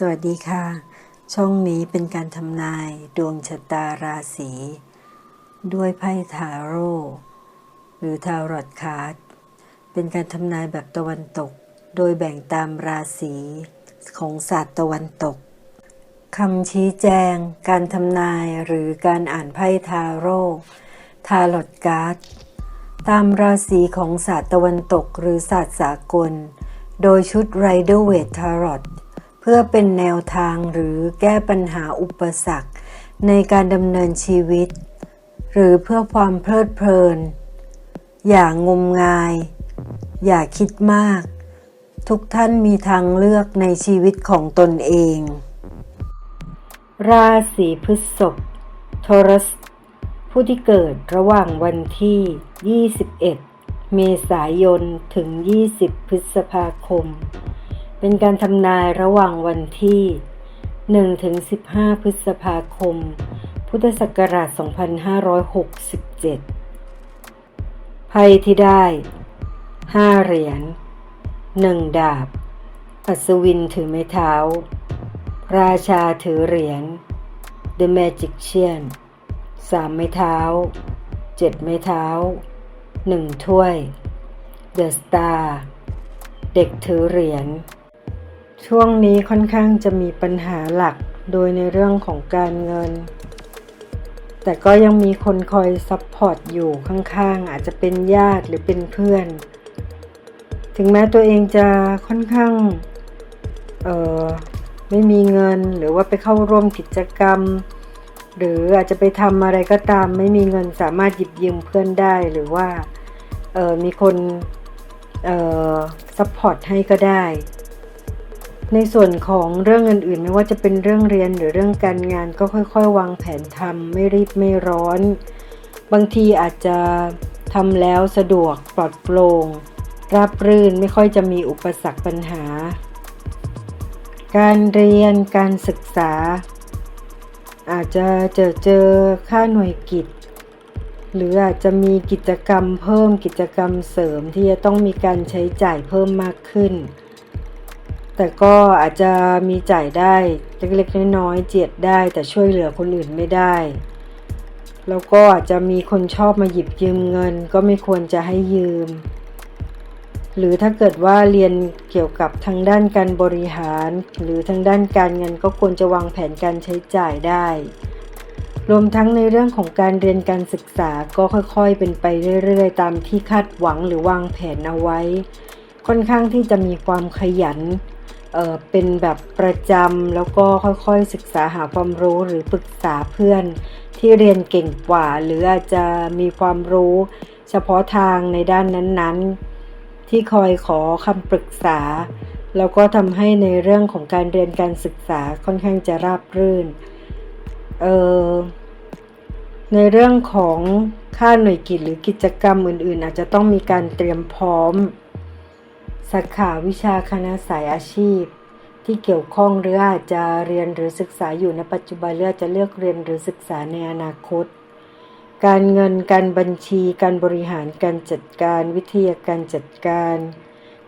สวัสดีค่ะ ช่องนี้เป็นการทำนายดวงชะตาราศี ด้วยไพ่ทาโร่หรือทารอตคาร์ดเป็นการทำนายแบบตะวันตก โดยแบ่งตามราศีของศาสตร์ตะวันตกคำชี้แจง การทำนายหรือการอ่านไพ่ทาโร่ทารอตการ์ดตามราศีของศาสตร์ตะวันตกหรือศาสตร์สากล โดยชุด Rider Waite Tarot เพื่อเป็นแนวทางหรือแก้ปัญหาอุปสรรค ในการดำเนินชีวิต หรือเพื่อความเพลิดเพลิน อย่างงมงาย อย่าคิดมาก ทุกท่านมีทางเลือกในชีวิตของตนเอง ราศีพฤษภทอรัสผู้ที่เกิดระหว่างวันที่ 21 เมษายนถึง 20 พฤษภาคม เป็นการทำนายระหว่างวันที่ 1 ถึง 15 พฤษภาคม พุทธศักราช 2567 ไพ่ที่ได้ 5 เหรียญ 1 ดาบ อัศวินถือไม้เท้า ราชาถือเหรียญ The Magician สามไม้เท้า เจ็ดไม้เท้า หนึ่งถ้วย The Star เด็กถือเหรียญ ช่วงนี้ค่อนข้างจะมีปัญหาหลักโดยในเรื่องของการเงิน แต่ก็ยังมีคนคอยซัพพอร์ตอยู่ข้างๆ อาจจะเป็นญาติหรือเป็นเพื่อน ถึงแม้ตัวเองจะค่อนข้าง เออไม่มีเงินหรือว่าไปเข้าร่วมกิจกรรม หรืออาจจะไปทำอะไรก็ตาม ไม่มีเงินสามารถหยิบยืมเพื่อนได้หรือว่า เออมีคน เออซัพพอร์ตให้ก็ได้ ในส่วนของเรื่องอื่นๆ ไม่ว่าจะเป็นเรื่องเรียนหรือเรื่องการงานก็ค่อยๆ วางแผนทำไม่รีบไม่ร้อน บางทีอาจจะทำแล้วสะดวกปลอดโปร่งราบรื่นไม่ค่อยจะมีอุปสรรคปัญหา การเรียนการศึกษา อาจจะเจอเจอค่าหน่วยกิจ หรืออาจจะมีกิจกรรมเพิ่มกิจกรรมเสริมที่จะต้องมีการใช้จ่ายเพิ่มมากขึ้น แต่ก็อาจจะมีจ่ายได้เล็กๆน้อยๆเจียดได้ แต่ช่วยเหลือคนอื่นไม่ได้ แล้วก็อาจจะมีคนชอบมาหยิบยืมเงิน ก็ไม่ควรจะให้ยืม หรือถ้าเกิดว่าเรียนเกี่ยวกับทางด้านการบริหาร หรือทางด้านการเงินก็ควรจะวางแผนการใช้จ่ายได้ รวมทั้งในเรื่องของการเรียนการศึกษาก็ค่อยๆ เป็นไปเรื่อยๆ ตามที่คาดหวังหรือวางแผนเอาไว้ ค่อนข้างที่จะมีความขยัน เเป็นแบบประจำแล้วก็ค่อยๆศึกษาหาความรู้หรือปรึกษาเพื่อนที่เรียนเก่งกว่า หรืออาจจะมีความรู้เฉพาะทางในด้านนั้นๆ ที่คอยขอคำปรึกษา แล้วก็ทำให้ในเรื่องของการเรียนการศึกษาค่อนข้างจะราบรื่นเออในเรื่องของค่าหน่วยกิจหรือกิจกรรมอื่นๆ อาจจะต้องมีการเตรียมพร้อม สาขาวิชาคณะสายอาชีพ ที่เกี่ยวข้องหรืออาจจะเรียนหรือศึกษาอยู่ในปัจจุบันหรืออาจจะเลือกเรียนหรือศึกษาในอนาคต การเงินการบัญชี การบริหารการจัดการ วิทยาการจัดการ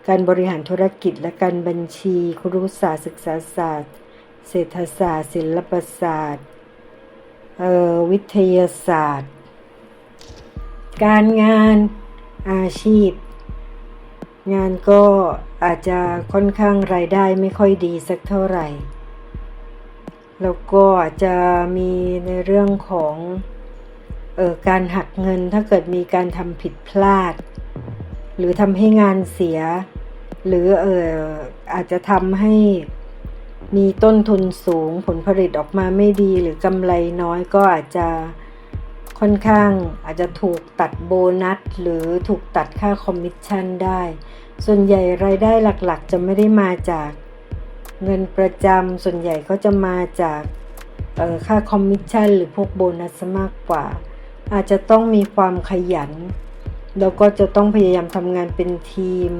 การบริหารธุรกิจและการบัญชี ครุศาสตร์ศึกษาศาสตร์ เศรษฐศาสตร์ ศิลปศาสตร์วิทยาศาสตร์ การงานอาชีพ งานก็อาจจะค่อนข้างรายได้ไม่ค่อยดีสักเท่าไหร่ แล้วก็อาจจะมีในเรื่องของเออการหักเงินถ้าเกิดมีการทำผิดพลาด หรือทำให้งานเสีย หรือเอออาจจะทำให้มีต้นทุนสูงผลผลิตออกมาไม่ดีหรือกำไรน้อยก็อาจจะ ค่อนข้างอาจจะถูกตัดโบนัส หรือถูกตัดค่าคอมมิชชั่นได้ ส่วนใหญ่รายได้หลักๆ จะไม่ได้มาจากเงินประจำส่วนใหญ่ก็จะมาจากออค่าคอมมิชชั่นหรือพวกโบนัสมากกว่า อาจจะต้องมีความขยัน แล้วก็จะต้องพยายามทำงานเป็นทีม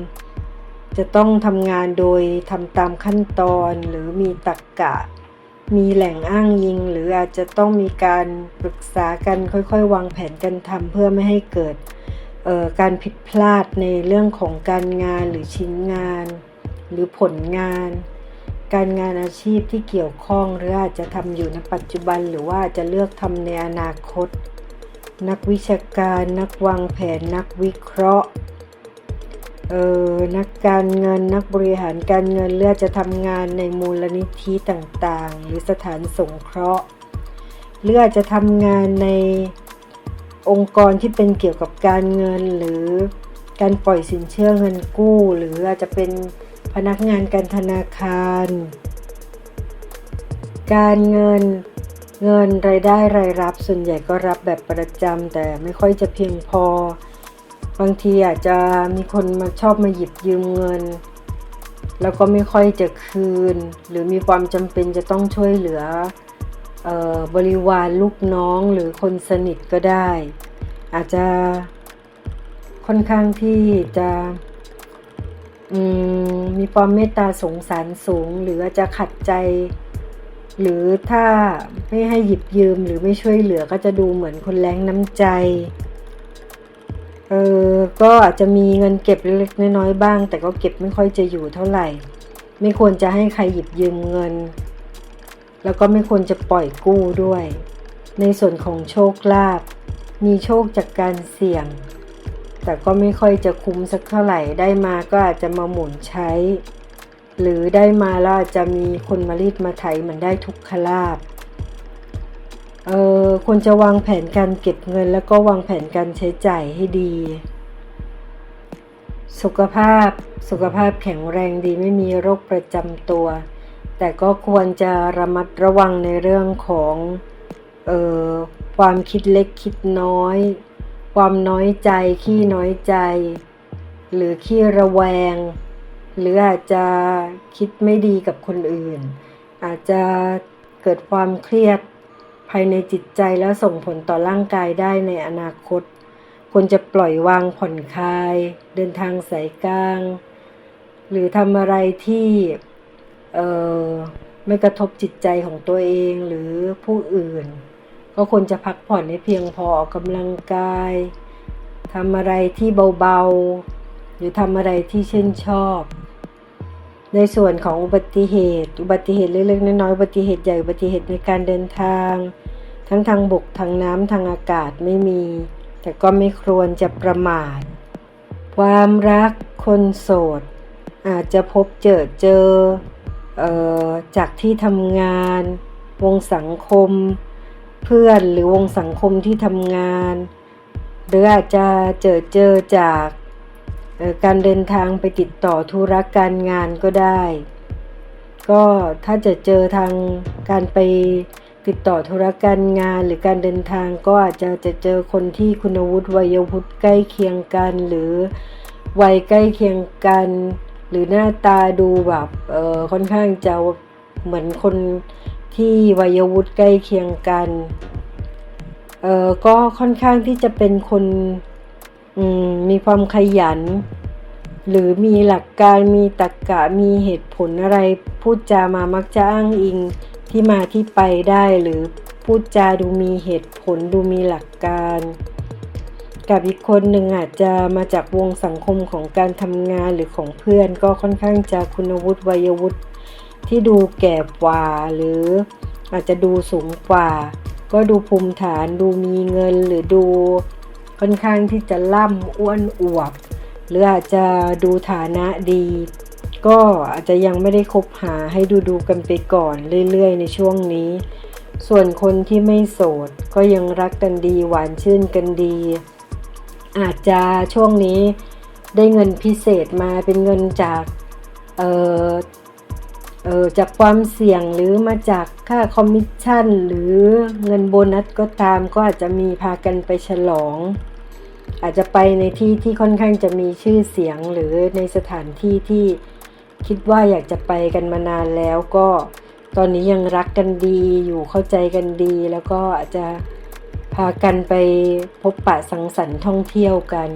จะต้องทำงานโดยทำตามขั้นตอนหรือมีตรรกกะ มีแหล่งอ้างยิง หรืออาจจะต้องมีการปรึกษากันค่อยๆ วางแผนกันทำเพื่อไม่ให้เกิดการผิดพลาดในเรื่องของการงานหรือชิ้นงาน หรือผลงาน การงานอาชีพที่เกี่ยวข้องหรืออาจจะทำอยู่ในปัจจุบัน หรือว่าจะเลือกทำในอนาคต นักวิชาการ นักวางแผน นักวิเคราะห์ เออนักการเงินนักบริหารการเงินเลือกจะทำงานในมูลนิธิต่างๆ หรือสถานสงเคราะห์หรืออาจจะทำงานในองค์กรที่เป็นเกี่ยวกับการเงินหรือการปล่อยสินเชื่อเงินกู้ หรืออาจจะเป็นพนักงานการธนาคาร การเงินเงินรายได้รายรับส่วนใหญ่ก็รับแบบประจำแต่ไม่ค่อยจะเพียงพอ บางทีอาจจะมีคนมาชอบมาหยิบยืมเงิน แล้วก็ไม่ค่อยจะคืน หรือมีความจำเป็นจะต้องช่วยเหลือบริวารลูกน้องหรือคนสนิทก็ได้ อาจจะค่อนข้างที่จะมีความเมตตาสงสารสูง หรืออาจจะขัดใจ หรือถ้าไม่ให้หยิบยืมหรือไม่ช่วยเหลือก็จะดูเหมือนคนแรงน้ำใจ เออก็อาจจะมีเงินเก็บเล็กๆน้อยๆบ้าง แต่ก็เก็บไม่ค่อยจะอยู่เท่าไหร่ ไม่ควรจะให้ใครหยิบยืมเงิน แล้วก็ไม่ควรจะปล่อยกู้ด้วย ในส่วนของโชคลาภมีโชคจากการเสี่ยง แต่ก็ไม่ค่อยจะคุ้มสักเท่าไหร่ได้มาก็อาจจะมาหมุนใช้ หรือได้มาแล้วอาจจะมีคนมารีดมาไถเหมือนได้ทุกขลาบ เออควรจะวางแผนการเก็บเงิน แล้วก็วางแผนการใช้จ่ายให้ดี สุขภาพสุขภาพแข็งแรงดีไม่มีโรคประจำตัว แต่ก็ควรจะระมัดระวังในเรื่องของเออความคิดเล็กคิดน้อย ความน้อยใจขี้น้อยใจ หรือขี้ระแวง หรืออาจจะคิดไม่ดีกับคนอื่น อาจจะเกิดความเครียด ภายในจิตใจแล้วส่งผลต่อร่างกายได้ในอนาคต ควรจะปล่อยวางผ่อนคลาย เดินทางสายกลาง หรือทำอะไรที่เออไม่กระทบจิตใจของตัวเองหรือผู้อื่น ก็ควรจะพักผ่อนให้เพียงพอออกกำลังกายทำอะไรที่เบาๆ หรือทำอะไรที่เช่นชอบ ในส่วนของอุบัติเหตุ อุบัติเหตุเล็กๆน้อยๆอุบัติเหตุใหญ่อุบัติเหตุในการเดินทาง ทั้งทางบกทางน้ำทางอากาศไม่มี แต่ก็ไม่ควรจะประมาท ความรักคนโสด อาจจะพบเจอเจอเออจากที่ทำงาน วงสังคม เพื่อนหรือวงสังคมที่ทำงาน หรืออาจจะเจอเจอจาก การเดินทางไปติดต่อธุรการงานก็ได้ ก็ถ้าจะเจอทางการไปติดต่อธุรการงานหรือการเดินทางก็อาจจะจะเจอคนที่คุณวุฒิวัยวุฒิใกล้เคียงกัน หรือวัยใกล้เคียงกัน หรือหน้าตาดูแบบเออค่อนข้างจะเหมือนคนที่วัยวุฒิใกล้เคียงกันเออก็ค่อนข้างที่จะเป็นคน มีความขยัน หรือมีหลักการมีตรรกกะมีเหตุผลอะไรพูดจามามักจะอ้างอิงที่มาที่ไปได้หรือพูดจาดูมีเหตุผลดูมีหลักการ กับอีกคนหนึ่งอาจจะมาจากวงสังคมของการทำงานหรือของเพื่อนก็ค่อนข้างจะคุณวุฒิวัยวุฒิที่ดูแก่กว่า หรืออาจจะดูสูงกว่า ก็ดูภูมิฐานดูมีเงินหรือดู ค่อนข้างที่จะล่ำอ้วนอวบ หรืออาจจะดูฐานะดี ก็อาจจะยังไม่ได้คบหาให้ดูดูกันไปก่อนเรื่อยๆ ในช่วงนี้ ส่วนคนที่ไม่โสด ก็ยังรักกันดีหวานชื่นกันดี อาจจะช่วงนี้ได้เงินพิเศษมาเป็นเงินจากเอ่อเออจากความเสี่ยงหรือมาจากค่าคอมมิชชั่น หรือเงินโบนัสก็ตามก็อาจจะมีพากันไปฉลอง อาจจะไปในที่ที่ค่อนข้างจะมีชื่อเสียงหรือในสถานที่ที่คิดว่าอยากจะไปกันมานานแล้วก็ ตอนนี้ยังรักกันดีอยู่เข้าใจกันดี แล้วก็อาจจะพากันไปพบปะสังสรรค์ท่องเที่ยวกัน